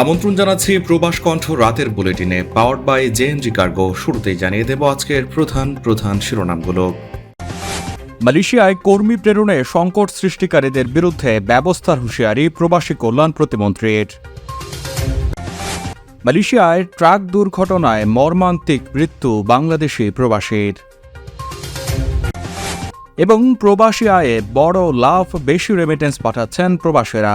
আমন্ত্রণ জানাচ্ছি প্রবাস কণ্ঠ রাতের বুলেটিনে পাওয়ার বাই জেএনজি কার্গো শুরুতেই জানিয়ে দেব আজকের প্রধান প্রধান শিরোনামগুলো। মালয়েশিয়ায় কর্মী প্রেরণে সংকট সৃষ্টিকারীদের বিরুদ্ধে ব্যবস্থার হুঁশিয়ারি প্রবাসী কল্যাণ প্রতিমন্ত্রীর। মালয়েশিয়ায় ট্রাক দুর্ঘটনায় মর্মান্তিক মৃত্যু বাংলাদেশি প্রবাসীর। এবং প্রবাসী আয়ে বড় লাভ বেশি রেমিটেন্স পাঠাচ্ছেন প্রবাসীরা।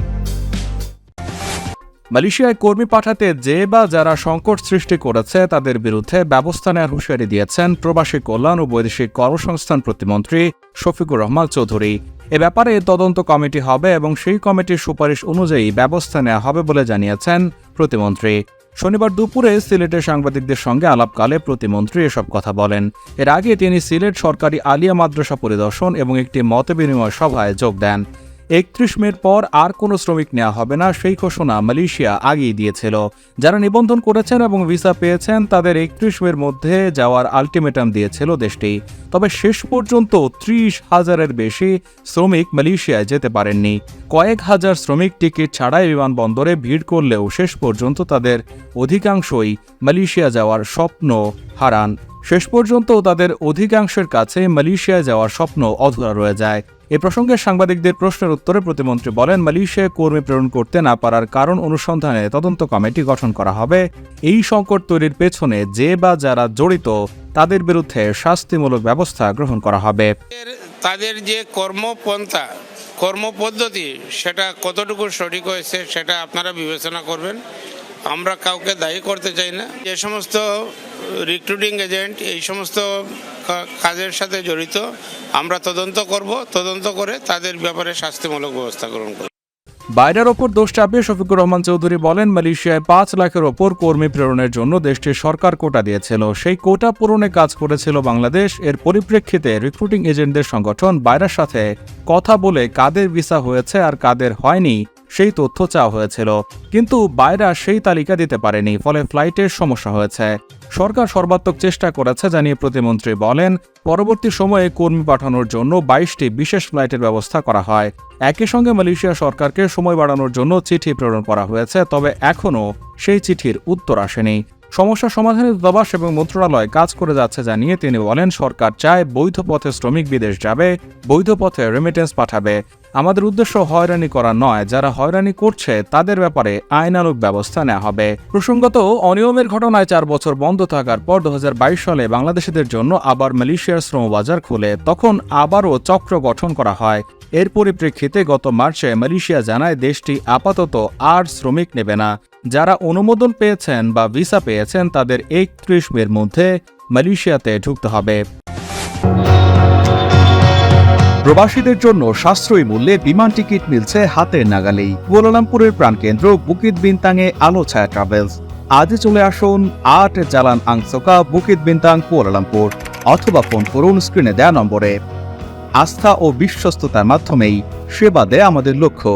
মালয়েশিয়ায় কর্মী পাঠাতে যে বা যারা সংকট সৃষ্টি করেছে, তাদের বিরুদ্ধে ব্যবস্থা নেওয়ার হুঁশিয়ারি দিয়েছেন প্রবাসী কল্যাণ ও বৈদেশিক কর্মসংস্থান প্রতিমন্ত্রী শফিকুর রহমান চৌধুরী। এ ব্যাপারে তদন্ত কমিটি হবে এবং সেই কমিটির সুপারিশ অনুযায়ী ব্যবস্থা নেওয়া হবে বলে জানিয়েছেন প্রতিমন্ত্রী। শনিবার দুপুরে সিলেটের সাংবাদিকদের সঙ্গে আলাপকালে প্রতিমন্ত্রী এসব কথা বলেন। এর আগে তিনি সিলেট সরকারি আলিয়া মাদ্রাসা পরিদর্শন এবং একটি মতবিনিময় সভায় যোগ দেন। একত্রিশ মের পর আর কোনো শ্রমিক নেওয়া হবে না, সেই ঘোষণা মালয়েশিয়া আগেই দিয়েছিল। যারা নিবন্ধন করেছেন এবং ভিসা পেয়েছেন, তাদের একত্রিশ মের মধ্যে যাওয়ার আলটিমেটাম দিয়েছিল দেশটি। তবে শেষ পর্যন্ত ত্রিশ হাজারের বেশি শ্রমিক মালয়েশিয়ায় যেতে পারেননি। কয়েক হাজার শ্রমিক টিকিট ছাড়াই বিমানবন্দরে ভিড় করলেও শেষ পর্যন্ত তাদের অধিকাংশই মালয়েশিয়া যাওয়ার স্বপ্ন হারান। শেষ পর্যন্ত তাদের অধিকাংশের কাছে মালয়েশিয়ায় যাওয়ার স্বপ্ন অধুরা রয়ে যায়। এ প্রসঙ্গে সাংবাদিকদের প্রশ্নের উত্তরে প্রতিমন্ত্রী বলেন, মালয়েশিয়ায় কর্মী প্রেরণ করতে না পারার কারণ অনুসন্ধানে তদন্ত কমিটি গঠন করা হবে। এই সংকট তৈরির পেছনে যে বা যারা জড়িত, তাদের বিরুদ্ধে শাস্তিমূলক ব্যবস্থা গ্রহণ করা হবে। তাদের যে কর্মপন্থা, কর্মপদ্ধতি, সেটা কতটুকু সঠিক হয়েছে, সেটা আপনারা বিবেচনা করবেন। আমরা কাউকে দায়ী করতে চাই না। যে সমস্ত রিক্রুটিং এজেন্ট এই সমস্ত কাজের সাথে জড়িত, আমরা তদন্ত করব। তদন্ত করে তাদের ব্যাপারে শাস্তিমূলক ব্যবস্থা গ্রহণ করব। বাইরের ওপর দোষ চাপিয়ে শফিকুর রহমান চৌধুরী বলেন, মালয়েশিয়ায় পাঁচ লাখের ওপর কর্মী প্রেরণের জন্য দেশটির সরকার কোটা দিয়েছিল। সেই কোটা পূরণে কাজ করেছিল বাংলাদেশ। এর পরিপ্রেক্ষিতে রিক্রুটিং এজেন্টদের সংগঠন বাইরের সাথে কথা বলে কাদের ভিসা হয়েছে আর কাদের হয়নি সেই তথ্য চাওয়া হয়েছিল। কিন্তু বাইরা সেই তালিকা দিতে পারেনি, ফলে ফ্লাইটের সমস্যা হয়েছে। সরকার সর্বাত্মক চেষ্টা করেছে, জানিয়ে প্রতিমন্ত্রী বলেন, পরবর্তী সময়ে কর্মী পাঠানোর জন্য বাইশটি বিশেষ ফ্লাইটের ব্যবস্থা করা হয়। একই সঙ্গে মালয়েশিয়া সরকারকে সময় বাড়ানোর জন্য চিঠি প্রেরণ করা হয়েছে, তবে এখনও সেই চিঠির উত্তর আসেনি। সমস্যা সমাধানে দূতাবাস এবং মন্ত্রণালয় কাজ করে যাচ্ছে জানিয়ে তিনি বলেন, সরকার চায় বৈধ পথে শ্রমিক বিদেশ যাবে, বৈধ পথে রেমিটেন্স পাঠাবে। আমাদের উদ্দেশ্য হয়রানি করা নয়, যারা হয়রানি করছে তাদের ব্যাপারে আইনানুগ ব্যবস্থা নেওয়া হবে। প্রসঙ্গত, অনিয়মের ঘটনায় চার বছর বন্ধ থাকার পর দু হাজার বাইশ সালে বাংলাদেশিদের জন্য আবার মালয়েশিয়ার শ্রমবাজার খুলে, তখন আবারও চক্র গঠন করা হয়। এর পরিপ্রেক্ষিতে গত মার্চে মালয়েশিয়া জানায়, দেশটি আপাতত আর শ্রমিক নেবে না। যারা অনুমোদন পেয়েছেন বা ভিসা পেয়েছেন, তাদের একত্রিশ মের মধ্যে মালয়েশিয়াতে ঢুকতে হবে। প্রবাসীদের জন্য সাশ্রয়ী মূল্যে বিমান টিকিট মিলছে হাতের নাগালেই। কুয়ালালামপুরের প্রাণকেন্দ্র বুকিত বিনতাংয়ে আলো ছায়া ট্রাভেলস আজই চলে আসুন আট Jalan Angsoka Bukit Bintang Kuala Lumpur, অথবা ফোন করুন স্ক্রিনে দেয়া নম্বরে। আস্থা ও বিশ্বস্ততার মাধ্যমেই সেবা দেয় আমাদের লক্ষ্য।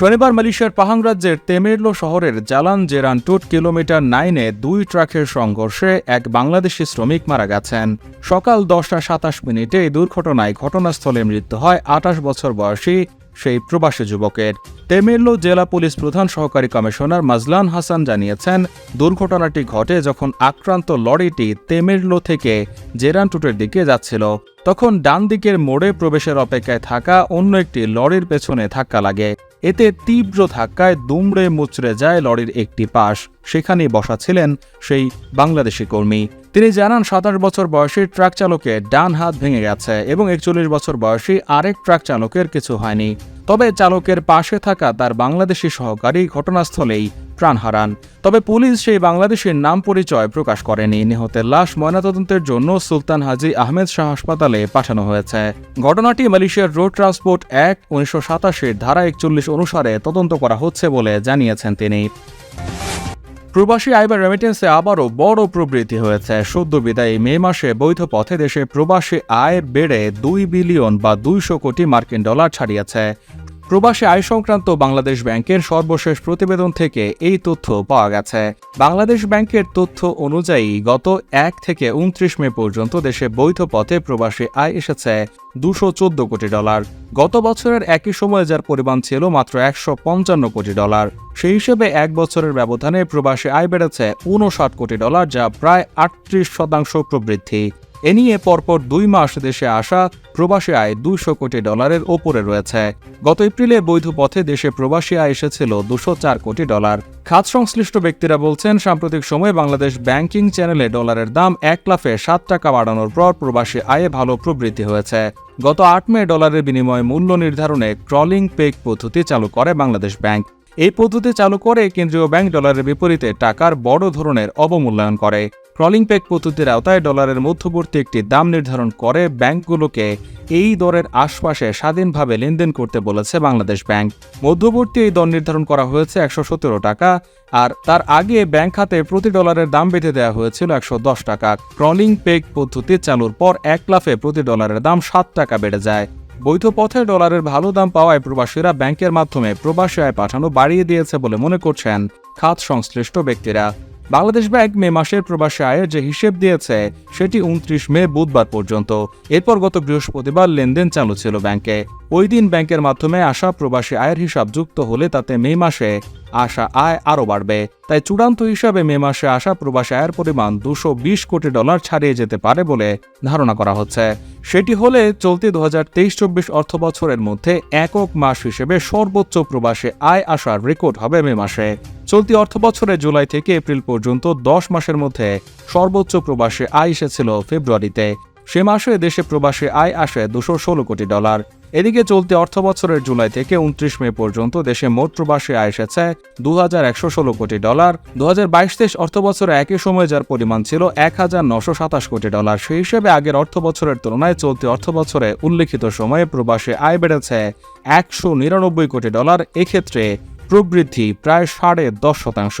শনিবার মালয়েশিয়ার পাহাং রাজ্যের তেমেরলো শহরের জালান জেরান টুট কিলোমিটার নাইনে দুই ট্রাকের সংঘর্ষে এক বাংলাদেশি শ্রমিক মারা গেছেন। সকাল দশটা সাতাশ মিনিটে এই দুর্ঘটনায় ঘটনাস্থলে মৃত্যু হয় আঠাশ বছর বয়সী সেই প্রবাসী যুবকের। তেমেরলো জেলা পুলিশ প্রধান সহকারী কমিশনার মাজলান হাসান জানিয়েছেন, দুর্ঘটনাটি ঘটে যখন আক্রান্ত লরিটি তেমেরলো থেকে জেরানটুটের দিকে যাচ্ছিল। তখন ডান দিকের মোড়ে প্রবেশের অপেক্ষায় থাকা অন্য একটি লরির পেছনে ধাক্কা লাগে। এতে তীব্র ধাক্কায় দুমড়ে মুচড়ে যায় লরির একটি পাশ। সেখানে বসা ছিলেন সেই বাংলাদেশি কর্মী। তিনি জানান, সাতাশ বছর বয়সী ট্রাক চালকের ডান হাত ভেঙে গেছে এবং একচল্লিশ বছর বয়সী আরেক ট্রাক চালকের কিছু হয়নি। তবে চালকের পাশে থাকা তার বাংলাদেশি সহকারী ঘটনাস্থলেই প্রাণ হারান। তবে পুলিশ সেই বাংলাদেশের নাম পরিচয় প্রকাশ করেনি। নিহতের লাশ ময়নাতদন্তের জন্য সুলতান হাজি আহমেদ শাহ হাসপাতালে পাঠানো হয়েছে। ঘটনাটি মালয়েশিয়ার রোড ট্রান্সপোর্ট অ্যাক্ট উনিশশো সাতাশের ধারা একচল্লিশ অনুসারে তদন্ত করা হচ্ছে বলে জানিয়েছেন তিনি। প্রবাসী আয় বা রেমিটেন্সে আবারও বড় প্রবৃদ্ধি হয়েছে। সদ্য বিদায়ী মে মাসে বৈধ পথে দেশে প্রবাসী আয় বেড়ে দুই বিলিয়ন বা দুইশো কোটি মার্কিন ডলার ছাড়িয়েছে। প্রবাসী আয় সংক্রান্ত বাংলাদেশ ব্যাংকের সর্বশেষ প্রতিবেদন থেকে এই তথ্য পাওয়া গেছে। বাংলাদেশ ব্যাংকের তথ্য অনুযায়ী গত এক থেকে উনত্রিশ মে পর্যন্ত দেশে বৈধ পথে প্রবাসী আয় এসেছে দুশো কোটি ডলার। গত বছরের একই সময়ে যার পরিমাণ ছিল মাত্র একশো পঞ্চান্ন কোটি ডলার। সেই হিসেবে এক বছরের ব্যবধানে প্রবাসী আয় বেড়েছে উনষাট কোটি ডলার, যা প্রায় আটত্রিশ শতাংশ প্রবৃদ্ধি। এ নিয়ে পরপর দুই মাস দেশে আসা প্রবাসী আয় দুশো কোটি ডলারের ওপরে রয়েছে। গত এপ্রিলে বৈধ পথে দেশে প্রবাসী আয় এসেছিল দুশো চার কোটি ডলার। খাত সংশ্লিষ্ট ব্যক্তিরা বলছেন, সাম্প্রতিক সময়ে বাংলাদেশ ব্যাংকিং চ্যানেলে ডলারের দাম এক লাফে সাত টাকা বাড়ানোর পর প্রবাসী আয়ে ভালো প্রবৃদ্ধি হয়েছে। গত আট মে ডলারের বিনিময়ে মূল্য নির্ধারণে ক্রলিং পেক পদ্ধতি চালু করে বাংলাদেশ ব্যাংক। এই পদ্ধতি চালু করে কেন্দ্রীয় ব্যাংক ডলারের বিপরীতে টাকার বড় ধরনের অবমূল্যায়ন করে। ক্রলিং পেক পদ্ধতির আওতায় ডলারের মধ্যবর্তী একটি দাম নির্ধারণ করে ব্যাংকগুলোকে এই দরের আশপাশে স্বাধীনভাবে লেনদেন করতে বলেছে বাংলাদেশ ব্যাংক। মধ্যবর্তী এই দর নির্ধারণ করা হয়েছে একশো সতেরো টাকা আর তার আগে ব্যাংক খাতে প্রতি ডলারের দাম বেঁধে দেওয়া হয়েছিল একশো দশ টাকা। ক্রলিং পেক পদ্ধতি চালুর পর এক লাফে প্রতি ডলারের দাম সাত টাকা বেড়ে যায়। বৈধ পথে ডলারের ভালো দাম পাওয়ায় প্রবাসীরা ব্যাংকের মাধ্যমে প্রবাসী আয় পাঠানো বাড়িয়ে দিয়েছে বলে মনে করছেন খাত সংশ্লিষ্ট ব্যক্তিরা। বাংলাদেশ ব্যাংক মে মাসের প্রবাসী আয়ের যে হিসেব দিয়েছে, সেটি উনত্রিশ মে বুধবার পর্যন্ত। এরপর গত বৃহস্পতিবার লেনদেন চালু ছিল ব্যাংকে। ওই দিন ব্যাংকের মাধ্যমে আসা প্রবাসী আয়ের হিসাব যুক্ত হলে তাতে মে মাসে আসা আয় আরও বাড়বে। তাই চূড়ান্ত হিসাবে মে মাসে আসা প্রবাসী আয়ের পরিমাণ দুশো বিশ কোটি ডলার ছাড়িয়ে যেতে পারে বলে ধারণা করা হচ্ছে। সেটি হলে চলতি দু হাজার তেইশ চব্বিশ অর্থ বছরের মধ্যে একক মাস হিসেবে সর্বোচ্চ প্রবাসী আয় আসার রেকর্ড হবে মে মাসে। চলতি অর্থ বছরে জুলাই থেকে এপ্রিল পর্যন্ত দশ মাসের মধ্যে সর্বোচ্চ প্রবাসী আয় এসেছিল ফেব্রুয়ারিতে। সে মাসে দেশে প্রবাসী আয় আসে দুশো ষোলো কোটি ডলার। এদিকে চলতি অর্থ বছরের জুলাই থেকে উনত্রিশ মে পর্যন্ত দেশে মোট প্রবাসী আয় এসেছে দু হাজার একশো ষোলো কোটি ডলার। দু হাজার বাইশ তেইশ অর্থ বছরে একই সময়ে যার পরিমাণ ছিল এক হাজার নশো সাতাশ কোটি ডলার। সেই হিসেবে আগের অর্থ বছরের তুলনায় চলতি অর্থ বছরে উল্লেখিত সময়ে প্রবাসী আয় বেড়েছে একশো নিরানব্বই কোটি ডলার। এক্ষেত্রে প্রবৃদ্ধি প্রায় সাড়ে দশ শতাংশ।